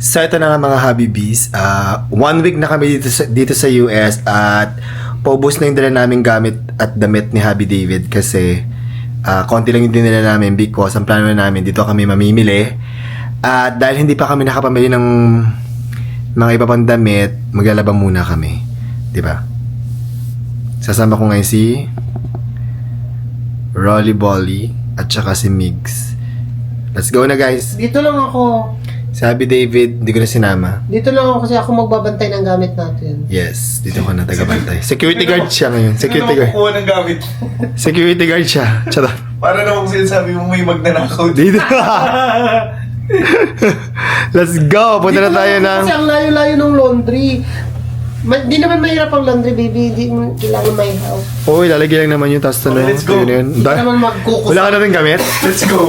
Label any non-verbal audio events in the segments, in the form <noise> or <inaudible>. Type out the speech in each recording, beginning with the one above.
So ito na nga mga Habibis, Ah, one week na kami dito sa, dito sa US at paubos na yung dala namin gamit at damit ni Habi David kasi ah, konti lang yung dinala namin because ang plano na namin dito kami mamimili. At dahil hindi pa kami nakapamili ng mga iba pang damit, maglalaba muna kami. ba? Sasama ko ngayon si Rolly Bolly at saka si Migs. Let's go na guys! Dito lang ako. Sabi David, hindi ko na sinama. Dito lang ako kasi ako magbabantay ng gamit natin. Yes, dito ko na tagabantay. Security guard siya ngayon. Security Ano guard. kukuha ng gamit? Security guard siya. Charot. Para naman kung sinasabi mo may magnanakaw Dito. dito. <laughs> Let's go. Punta na tayo ng... Kasi ang layo-layo ng laundry. Ma- di naman mahirap ang laundry, baby. Di mo kailangan may help. Uy, lalagyan lang naman yung tapos na. Okay, let's go. Yun, yun. Hindi Da- naman magkukus. Wala ka na rin gamit? Let's go.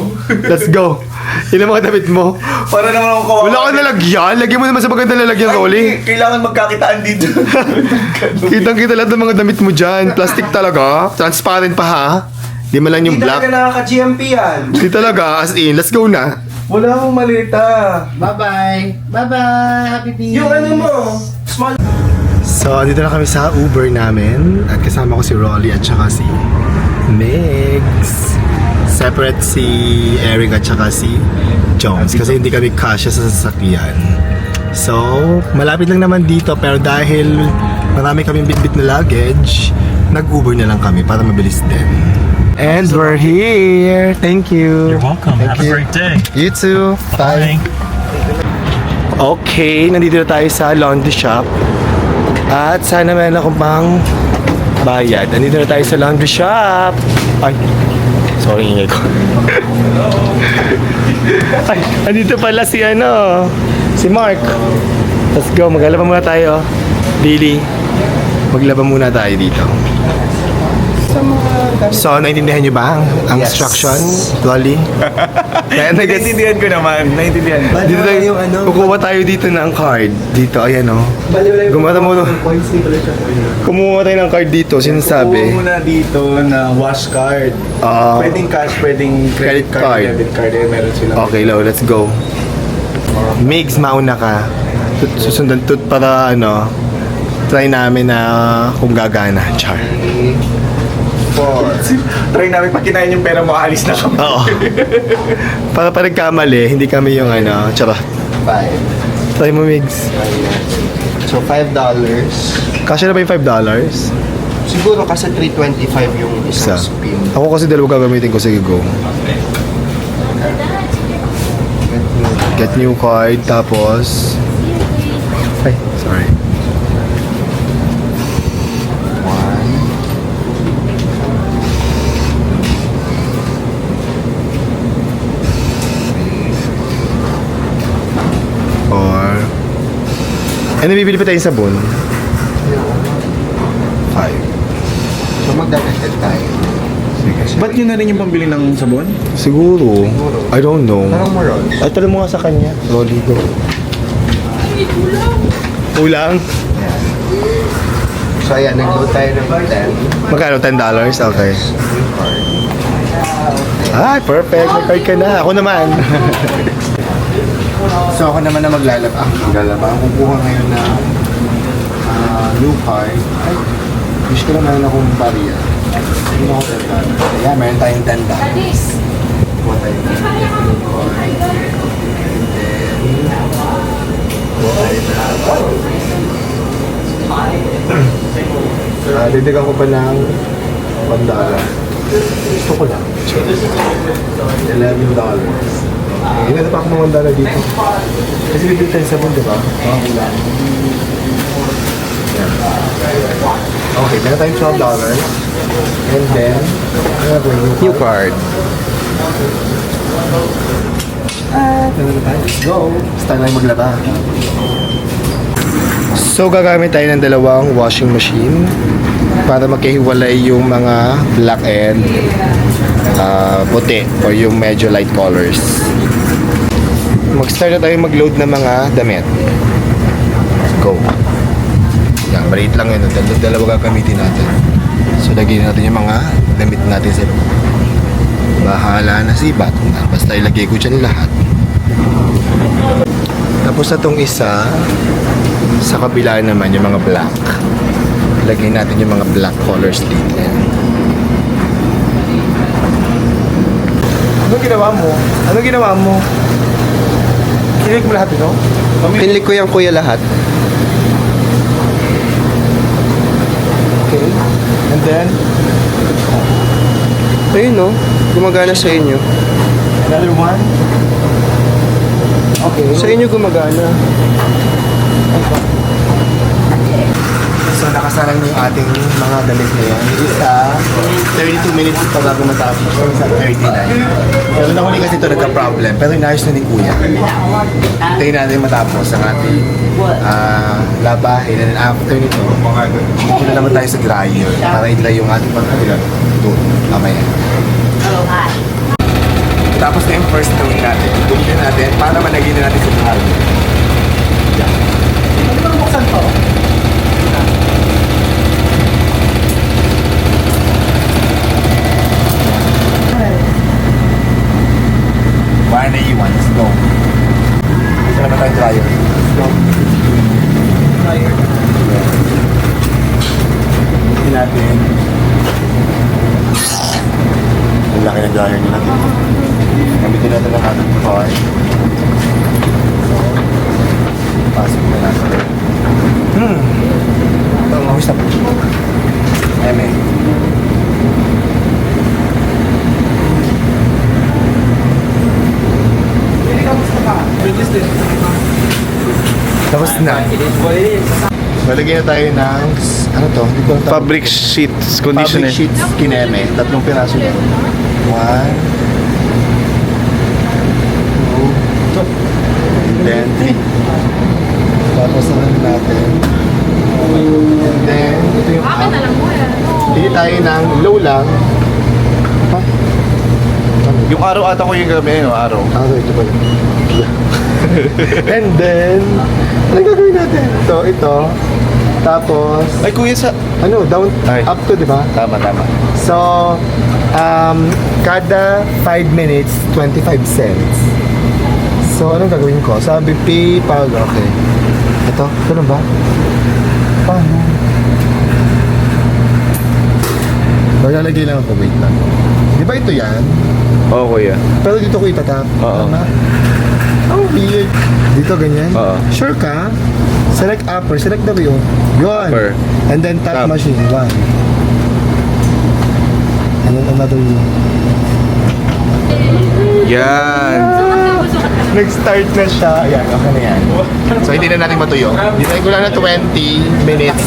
Let's go. Yun ang mga damit mo. Para naman ako kawawa. Wala ka nalagyan. Lagyan mo naman sa maganda lalagyan, Ay, Rolly. Kailangan magkakitaan dito. <laughs> Kitang-kita lahat ng mga damit mo dyan. Plastic talaga. Transparent pa ha. Di man lang yung Hindi talaga black. nakaka-GMP yan. Di talaga. As in, let's go na. Wala akong malita. Bye-bye. Bye-bye. Happy Bee. Yung ano mo, small So, dito na kami sa Uber namin. At kasama ko si Rolly at saka si Megs. Separate si Eric at saka si Jones. Kasi hindi kami kasya sa sasakyan. So, malapit lang naman dito. Pero dahil marami kaming bitbit na luggage, nag-Uber na lang kami para mabilis din. And we're here. Thank you. You're welcome. Thank Have you. a great day. You too. Bye. Okay, nandito na tayo sa laundry shop. At sana meron akong pang bayad. Nandito na tayo sa laundry shop. Ay, sorry ingay ko. <laughs> Ay, nandito pala si ano, si Mark. Let's go, maglalaba muna tayo. Billy, maglaba muna tayo dito. So, naintindihan niyo ba ang, ang Yes. instruction, Dolly? Kaya nag Naintindihan ko naman. Naintindihan ko. dito tayo, kukuha tayo dito ng card. Dito, ayan o. Gumata mo. Kumuha tayo ng card dito, Kuha sinasabi. muna dito na wash card. Ah. pwedeng cash, pwedeng Credit credit card. card, debit card. Eh, meron sila. Okay, Lo, let's go. Migs, mauna ka. Tut- Susundan tut para ano, try namin na kung gagana. Char. Four. Try namin pag kinain yung pera mo, alis na kami. Oo. para pa nagkamali, hindi kami yung ano, chara. Five. Try mo, Migs. So, five dollars. Kasya na ba yung $5? Siguro kasi 325 yung Isa. isang spin. Ako kasi dalawa gagamitin ko. Sige, go. Get new card, tapos... Ay, sorry. One. Or... Ano bibili pa tayong sabon? Five. So, magdadagdag tayo. Sige. Ba't yun na rin yung pambili ng sabon? Siguro. I don't know. Parang mo, Rolls. Ay, tala mo nga sa kanya. Rolly, go. Ulang? So, ayan, nag-load tayo ng 10. Magkano? $10? Okay. Ay, perfect. May card ka na. Ako naman. <laughs> So, ako naman na maglalaba. Ah, maglalaba. Ang kukuha ngayon na ah, new card. Ay, wish ko naman akong barya. Hindi ako 10 dollars. Ayan, meron tayong 10 dollars. Kuha tayo ng new card. Ah, dagdagan ko pa ng $1 dollar. Gusto ko lang. $11 Okay, inano pa ako ng $1 dollar dito. Kasi bibili tayo sabon, di ba? Yan. Okay, meron tayong $12 dollars. And then, ano ba yung new card? Ah, ano na tayo? Go. Basta lang maglaba. So gagamit tayo ng dalawang washing machine para magkahiwalay yung mga black and ah, puti or yung medyo light colors. Mag-start na tayo mag-load ng mga damit. Go. Yan, maliit lang yun. Dal dalawa gagamitin natin. So lagyan natin yung mga damit natin sa loob. Bahala na si Batman. Basta ilagay ko dyan lahat. Tapos na tong isa, sa kabila naman yung mga black. Ilagay natin yung mga black colors dito. Ano ginawa mo? Ano ginawa mo? Kinig mo lahat ito? Pinlik ko yung kuya lahat. Okay. And then, Ayun no, gumagana sa inyo. another one. Okay. Sa inyo gumagana. So, nakasalang yung ating mga damit ngayon. Isa, 32 minutes pa bago matapos. Or isa, 39. Pero nahuli kasi ito nagka-problem. Pero inayos na ni Kuya. Hintayin natin matapos ang ating ah, labahin. And then after nito, dito na naman tayo sa dryer para i-dry yung ating pagkakulan. Doon, mamaya. Tapos na yung first load natin. Gumilin natin para managin na natin sa dryer. Yan. Ano ba buksan to? Why na iwan? Let's go. Ito naman tayo dryer. Let's go. Dryer. Hindi natin. Ang laki ng dryer nila. Gamitin natin ang ating car. Pasok na natin. Hmm. Ito, mawis na po. Eme. Tapos na. Malagyan na tayo ng, ano to? Hindi ko alam tawag. Fabric sheets Fabric sheets kineme. Tatlong piraso lang. One. Two. And then, three. Tapos naman natin. And then, ito yung up. Pili tayo ng low lang. Ha? Yung araw ata ko yung gabi, no? Araw. Ah, ito pala. <laughs> And then, ano gagawin natin? Ito, ito. Tapos, Ay, kuya, sa... ano, down, Ay. up to, di ba? Tama, tama. So, um, kada 5 minutes, 25 cents. So, anong gagawin ko? Sabi, PayPal. Okay. Ito, ganun ba? Paano? Maglalagay lang ako, wait lang. Di ba ito yan? Oo, kuya. Pero dito ko itatap. Oo. Tama? Oh, weird. Dito ganyan? Oo. Sure ka? Select upper, select W. Yun. Upper. And then tap, Tap. machine. One. And then another one. Yan. Nag-start na siya. Ayan, okay na yan. So, hindi na natin matuyo. Dito ko lang na 20 minutes.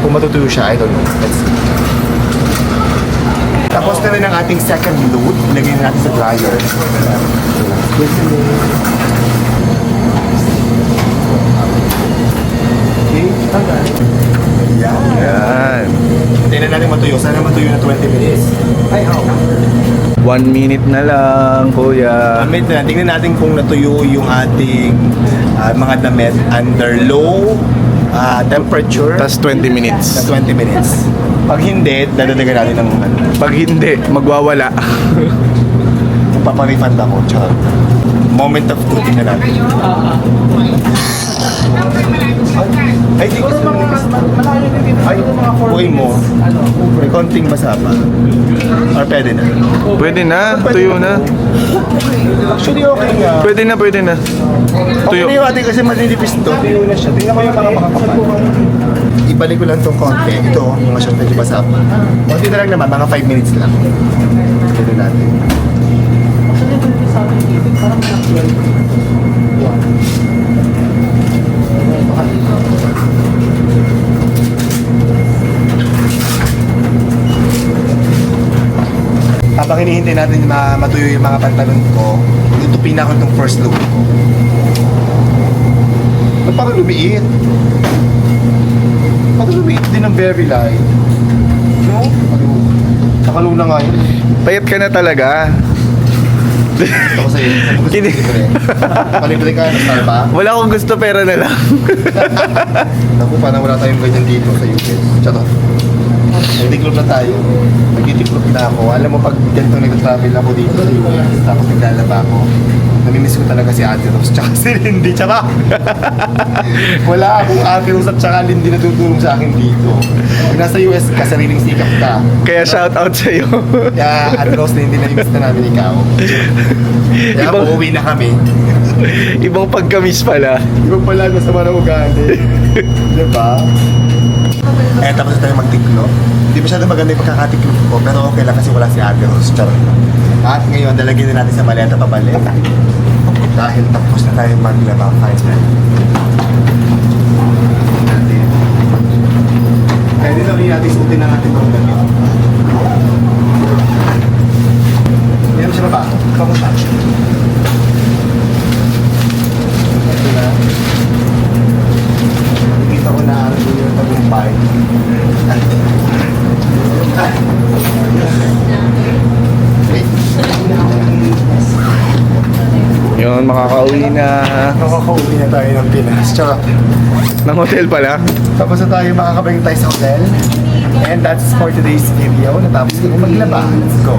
Kung matutuyo siya, I don't know. Let's see. Tapos na rin ang ating second load. Ilagay na natin sa dryer. Okay. Yan. Yan. Hindi na natin matuyo. Sana matuyo na 20 minutes. Ay, oh. One minute na lang, kuya. Damit na, tingnan natin kung natuyo yung ating ah, mga damit under low ah, temperature Tapos 20 sa minutes. 20 minutes. Pag hindi, dadadagan natin ng ano, Pag hindi, magwawala. <laughs> paparefund ako. Tsaka, moment of truth na natin. Ay, di ko sa Ay, buhay mo. May konting basa pa. Or pwede na. Pwede na, tuyo na. Actually, okay nga. Pwede na, pwede na. Okay Tuyo. na yung ating kasi maninipis to. Tuyo na siya. Tingnan mo yung mga makakapal. Ibalik ko lang tong konti. Ito, yung masyadong medyo basa pa. Konti na lang naman, mga 5 minutes lang. Ito natin. Habang hinihintay natin na matuyo yung mga pantalon ko, tutupin na ako itong first look ko. Ba't parang lumiit? Parang lumiit din ng very light. No? Ano? Nakalo na nga yun. Payat ka na talaga. Ako sa'yo. Kini- libre. Palibre ka, na ba? Wala akong gusto, pera na lang. <laughs> Naku, parang wala tayong ganyan dito sa US. Chato. Nagtiklop na tayo. Nagtiklop na ako. Alam mo, pag ganito nag-travel ako dito, tapos naglalaba ako, namimiss ko talaga si Ate Rose tsaka si Lindy. Tsaka <laughs> wala akong Ate Rose at tsaka Lindy na tutulong sa akin dito. Pag nasa US ka, sariling sikap ka. Kaya shout out sa'yo. Kaya Ate Rose, Lindy, namimiss na namin ikaw. Kaya Ibang- uuwi na kami. Ibang pagkamis pala. Ibang pala na sa mga ugali. diba? Eh, tapos na tayo magtiklop. Hindi masyado maganda yung pagkakatiklop ko, pero okay lang kasi wala si Ate Rose. Charot. At ngayon, dalagyan na natin sa maleta pabalik. Dahil tapos na tayo maglaba final. Natin. Kaya din sabihin natin, suotin na natin itong ganito. Hindi naman siya mo siya. Ito na. Nakikita ko na yung tagumpay. Yun, makakauwi na Nakakauwi na tayo ng Pinas. Tsaka, ng hotel pala. tapos na tayo makakabalik tayo sa hotel. And that's for today's video. Natapos na ko maglaba. Let's go.